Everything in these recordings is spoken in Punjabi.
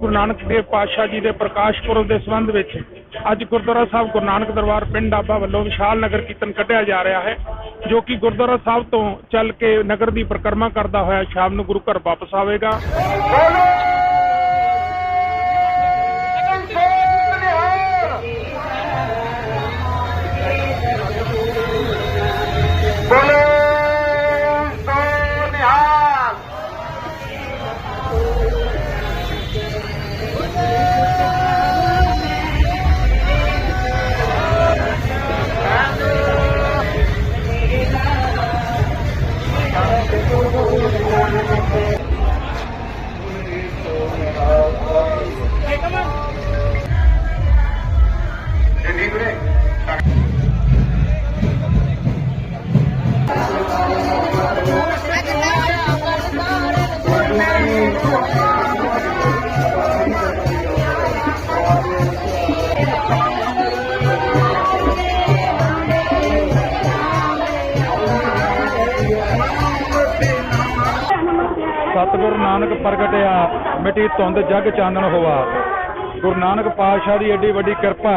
ਗੁਰੂ ਨਾਨਕ ਦੇਵ ਪਾਤਸ਼ਾਹ ਜੀ ਦੇ ਪ੍ਰਕਾਸ਼ ਪੁਰਬ ਦੇ ਸੰਬੰਧ ਵਿੱਚ ਅੱਜ ਗੁਰਦੁਆਰਾ ਸਾਹਿਬ ਗੁਰੂ ਨਾਨਕ ਦਰਬਾਰ ਪਿੰਡ ਡਾਬਾ ਵੱਲੋਂ ਵਿਸ਼ਾਲ ਨਗਰ ਕੀਰਤਨ ਕੱਢਿਆ ਜਾ ਰਿਹਾ ਹੈ, ਜੋ ਕਿ ਗੁਰਦੁਆਰਾ ਸਾਹਿਬ ਤੋਂ ਚੱਲ ਕੇ ਨਗਰ ਦੀ ਪਰਿਕਰਮਾ ਕਰਦਾ ਹੋਇਆ ਸ਼ਾਮ ਨੂੰ ਗੁਰੂ ਘਰ ਵਾਪਸ ਆਵੇਗਾ। ਸਤਿਗੁਰੂ ਨਾਨਕ ਪ੍ਰਗਟਿਆ, ਮਿਟੀ ਧੁੰਦ ਜਗ ਚਾਨਣ ਹੋਵਾ ਗੁਰੂ ਨਾਨਕ ਪਾਤਸ਼ਾਹ ਦੀ ਏਡੀ ਵੱਡੀ ਕਿਰਪਾ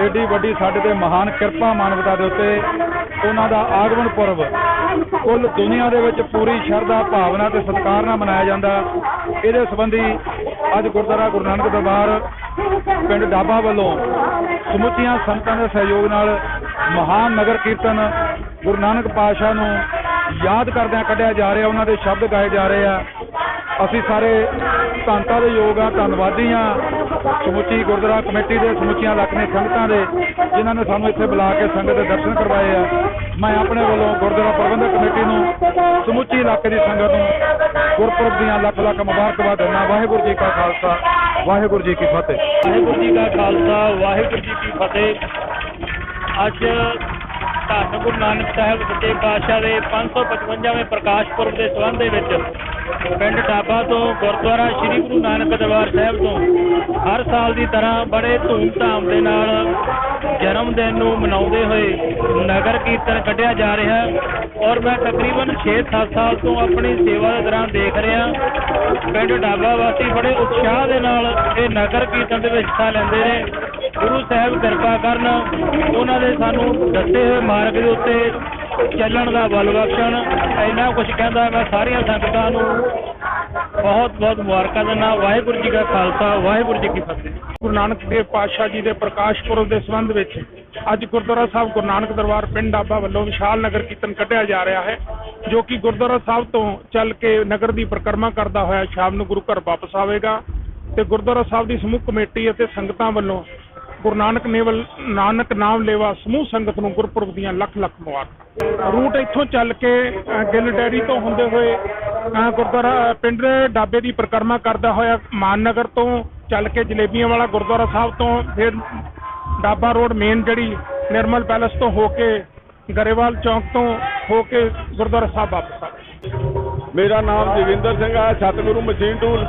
ਏਡੀ ਵੱਡੀ ਸਾਡੇ ਤੇ ਮਹਾਨ ਕਿਰਪਾ ਮਾਨਵਤਾ ਦੇ ਉੱਤੇ। ਉਹਨਾਂ ਦਾ ਆਗਮਨ ਪੁਰਬ ਕੁੱਲ ਦੁਨੀਆ ਦੇ ਵਿੱਚ ਪੂਰੀ ਸ਼ਰਧਾ, ਭਾਵਨਾ ਤੇ ਸਤਿਕਾਰ ਨਾਲ ਮਨਾਇਆ ਜਾਂਦਾ। ਇਹਦੇ ਸੰਬੰਧੀ ਅੱਜ ਗੁਰਦੁਆਰਾ ਗੁਰੂ ਨਾਨਕ ਦਰਬਾਰ ਪਿੰਡ ਡਾਬਾ ਵੱਲੋਂ ਸਮੁੱਚੀਆਂ ਸੰਗਤਾਂ ਦੇ ਸਹਿਯੋਗ ਨਾਲ ਮਹਾਨ ਨਗਰ ਕੀਰਤਨ ਗੁਰੂ ਨਾਨਕ ਪਾਤਸ਼ਾਹ ਨੂੰ ਯਾਦ ਕਰਦਿਆਂ ਕੱਢਿਆ ਜਾ ਰਿਹਾ, ਉਹਨਾਂ ਦੇ ਸ਼ਬਦ ਗਾਏ ਜਾ ਰਹੇ ਆ। ਅਸੀਂ ਸਾਰੇ ਧੰਨਤਾ ਦੇ ਯੋਗ ਆ, ਧੰਨਵਾਦੀ ਆ। ਸਮੁੱਚੀ ਗੁਰਦੁਆਰਾ ਕਮੇਟੀ ਦੇ ਸਮੁੱਚੀਆਂ ਲੱਖਾਂ ਸੰਗਤਾਂ ਦੇ, ਜਿਨ੍ਹਾਂ ਨੇ ਸਾਨੂੰ ਇੱਥੇ ਬੁਲਾ ਕੇ ਸੰਗਤ ਦੇ ਦਰਸ਼ਨ ਕਰਵਾਏ ਆ। ਮੈਂ ਆਪਣੇ ਵੱਲੋਂ ਗੁਰਦੁਆਰਾ ਕਮੇਟੀ ਨੂੰ, ਸਮੁੱਚੀ ਇਲਾਕੇ ਦੀ ਸੰਗਤ ਨੂੰ ਗੁਰਪੁਰਬ ਦੀਆਂ ਲੱਖ ਲੱਖ ਮੁਬਾਰਕਬਾਦ ਦਿੰਦਾ। ਵਾਹਿਗੁਰੂ ਜੀ ਕਾ ਖਾਲਸਾ, ਵਾਹਿਗੁਰੂ ਜੀ ਕੀ ਫਤਿਹ। ਵਾਹਿਗੁਰੂ ਜੀ ਕਾ ਖਾਲਸਾ, ਵਾਹਿਗੁਰੂ ਜੀ ਕੀ ਫਤਿਹ। ਅੱਜ ਧੰਨ ਗੁਰੂ ਨਾਨਕ ਸਾਹਿਬ ਸੱਚੇ ਪਾਤਸ਼ਾਹ ਦੇ 555ਵੇਂ ਪ੍ਰਕਾਸ਼ ਪੁਰਬ ਦੇ ਸੰਬੰਧ ਦੇ ਵਿੱਚ ਪਿੰਡ ਟਾਬਾ ਤੋਂ ਗੁਰਦੁਆਰਾ ਸ੍ਰੀ ਗੁਰੂ ਨਾਨਕ ਦਰਬਾਰ ਸਾਹਿਬ ਤੋਂ ਹਰ ਸਾਲ ਦੀ ਤਰ੍ਹਾਂ ਬੜੇ ਧੂਮ-ਧਾਮ ਦੇ ਨਾਲ ਜਨਮ ਦਿਨ ਨੂੰ ਮਨਾਉਂਦੇ ਹੋਏ ਨਗਰ ਕੀਰਤਨ ਕੱਢਿਆ ਜਾ ਰਿਹਾ ਔਰ ਮੈਂ ਤਕਰੀਬਨ 6-7 ਸਾਲ ਤੋਂ ਆਪਣੀ ਸੇਵਾ ਦੇ ਦੌਰਾਨ ਦੇਖ ਰਿਹਾ ਪਿੰਡ ਡਾਬਾ ਵਾਸੀ ਬੜੇ ਉਤਸ਼ਾਹ ਦੇ ਨਾਲ ਇਹ ਨਗਰ ਕੀਰਤਨ ਦੇ ਵਿੱਚ ਹਿੱਸਾ ਲੈਂਦੇ ਨੇ। ਗੁਰੂ ਸਾਹਿਬ ਕਿਰਪਾ ਕਰਨ ਉਹਨਾਂ ਦੇ ਸਾਨੂੰ ਦੱਸੇ ਹੋਏ ਮਾਰਗ ਦੇ ਉੱਤੇ ਚੱਲਣ ਦਾ ਬਲ ਬਖਸ਼ਣ ਇੰਨਾ ਕੁਝ ਕਹਿੰਦਾ ਮੈਂ ਸਾਰੀਆਂ ਸੰਗਤਾਂ ਨੂੰ। ਬਹੁਤ ਬਹੁਤ ਮੁਬਾਰਕਾਂ ਦਿੰਦਾ। ਵਾਹਿਗੁਰੂ ਜੀ ਕਾ ਖਾਲਸਾ, ਵਾਹਿਗੁਰੂ ਜੀ ਕੀ ਫਤਿਹ। ਗੁਰੂ ਨਾਨਕ ਦੇਵ ਪਾਤਸ਼ਾਹ ਜੀ ਦੇ ਪ੍ਰਕਾਸ਼ ਪੁਰਬ ਦੇ ਸੰਬੰਧ ਵਿੱਚ ਅੱਜ ਗੁਰਦੁਆਰਾ ਸਾਹਿਬ, ਗੁਰੂ ਨਾਨਕ ਦਰਬਾਰ ਪਿੰਡ ਡਾਬਾ ਵੱਲੋਂ ਵਿਸ਼ਾਲ ਨਗਰ ਕੀਰਤਨ ਕੱਢਿਆ ਜਾ ਰਿਹਾ ਹੈ, ਜੋ ਕਿ ਗੁਰਦੁਆਰਾ ਸਾਹਿਬ ਤੋਂ ਚੱਲ ਕੇ ਨਗਰ ਦੀ ਪਰਿਕਰਮਾ ਕਰਦਾ ਹੋਇਆ ਸ਼ਾਮ ਨੂੰ ਗੁਰੂ ਘਰ ਵਾਪਸ ਆਵੇਗਾ ਤੇ ਗੁਰਦੁਆਰਾ ਸਾਹਿਬ ਦੀ ਸਮੂਹ ਕਮੇਟੀ ਅਤੇ ਸੰਗਤਾਂ ਵੱਲੋਂ ਗੁਰੂ ਨਾਨਕ ਨੇਵਲ, ਨਾਨਕ ਨਾਮ ਲੇਵਾ ਸਮੂਹ ਸੰਗਤ ਨੂੰ ਗੁਰਪੁਰਬ ਦੀਆਂ ਲੱਖ ਲੱਖ ਮੁਬਾਰਕਾਂ। ਰੂਟ ਇੱਥੋਂ ਚੱਲ ਕੇ ਗਿੱਲ ਡੈਰੀ ਤੋਂ ਹੁੰਦੇ ਹੋਏ ਗੁਰਦੁਆਰਾ ਪਿੰਡ ਡਾਬੇ ਦੀ ਪਰਿਕਰਮਾ ਕਰਦਾ ਹੋਇਆ ਮਾਨਨਗਰ ਤੋਂ ਚੱਲ ਕੇ ਜਲੇਬੀਆਂ ਵਾਲਾ ਗੁਰਦੁਆਰਾ ਸਾਹਿਬ ਤੋਂ, ਫਿਰ ਡਾਬਾ ਰੋਡ ਮੇਨ ਜਿਹੜੀ ਨਿਰਮਲ ਪੈਲਸ ਤੋਂ ਹੋ ਕੇ ਗਰੇਵਾਲ ਚੌਂਕ ਤੋਂ ਹੋ ਕੇ ਗੁਰਦੁਆਰਾ ਸਾਹਿਬ ਵਾਪਸ ਆ ਮੇਰਾ ਨਾਮ ਜੋਗਿੰਦਰ ਸਿੰਘ ਹੈ ਸਤਿਗੁਰੂ ਮਸ਼ੀਨ ਟੂਲ।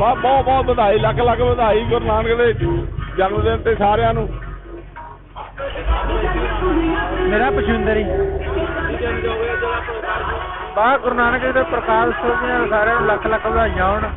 ਬਹੁਤ ਬਹੁਤ ਬਹੁਤ ਵਧਾਈ ਲੱਖ ਲੱਖ ਵਧਾਈ ਗੁਰੂ ਨਾਨਕ ਦੇ ਜਨਮ ਦਿਨ ਤੇ ਸਾਰਿਆਂ ਨੂੰ। ਮੇਰਾ ਪਸ਼ਵਿੰਦਰ ਹੀ ਬਾ ਗੁਰੂ ਨਾਨਕ ਦੇ ਪ੍ਰਕਾਸ਼ ਦੀਆਂ ਸਾਰਿਆਂ ਨੂੰ ਲੱਖ ਲੱਖ ਵਧਾਈਆਂ ਹੋਣ।